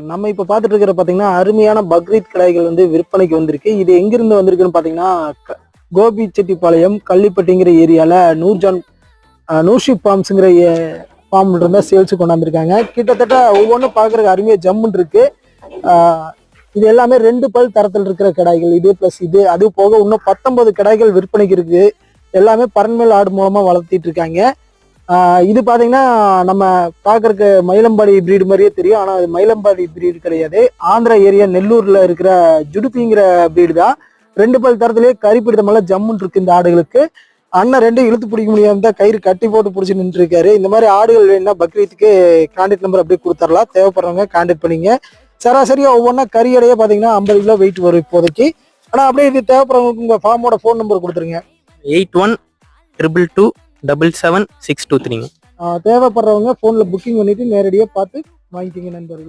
நம்ம இப்போ பார்த்துட்டு இருக்கிற பார்த்தீங்கன்னா அருமையான பக்ரீத் கடைகள் வந்து விற்பனைக்கு வந்திருக்கு. இது எங்கிருந்து வந்திருக்குன்னு பார்த்தீங்கன்னா க- கோபி செட்டிப்பாளையம் கள்ளிப்பட்டிங்கிற ஏரியாவில் நூர்ஜான் நூர்ஷி ஃபார்ம்ஸுங்கிற ஃபார்ம்ல இருந்தால் சேல்ஸு கொண்டாந்துருக்காங்க. கிட்டத்தட்ட ஒவ்வொன்றும் பார்க்குறக்கு அருமையாக ஜம்முன் இருக்கு. இது எல்லாமே ரெண்டு பல் தரத்தில் இருக்கிற கடாய்கள் இது ப்ளஸ் இது அது போக இன்னும் பத்தொன்பது கடாய்கள் விற்பனைக்கு இருக்கு. எல்லாமே பரண்மேல் ஆடு மூலமாக வளர்த்திட்டு இருக்காங்க. இது பார்த்தீங்கன்னா நம்ம பார்க்கறதுக்கு மயிலம்பாடி பிரீடு மாதிரியே தெரியும். ஆனால் அது மயிலம்பாடி பிரீடு கிடையாது. ஆந்திரா ஏரியா நெல்லூரில் இருக்கிற ஜுடுப்பிங்கிற பிரீடு தான். ரெண்டு பல் தரத்துலேயே கறி ஜம்முன் இருக்கு இந்த ஆடுகளுக்கு. அண்ணன் ரெண்டும் இழுத்து பிடிக்க முடியாம தான் கயிறு கட்டி போட்டு பிடிச்சி நின்று இருக்காரு இந்த மாதிரி ஆடுகள் வேணும்னா பக்ரீத்துக்கு கான்டாக்ட் நம்பர் அப்படியே கொடுத்துடலாம் தேவைப்படுறவங்க கான்டாக்ட் பண்ணிங்க. சராசரியாக ஒவ்வொன்றா கறி இடையே பார்த்தீங்கன்னா ஐம்பது கிலோ வெயிட் வரும் இப்போதைக்கு. ஆனால் அப்படியே இது தேவைப்படுறவங்களுக்கு உங்கள் ஃபார்மோட ஃபோன் நம்பர் கொடுத்துருங்க. Eight one triple two double seven six two த்ரீங்க தேவைப்படுறவங்க ஃபோன்ல புக்கிங் பண்ணிட்டு நேரடியாக பார்த்து வாங்கிக்கிங்க நண்பர்களே.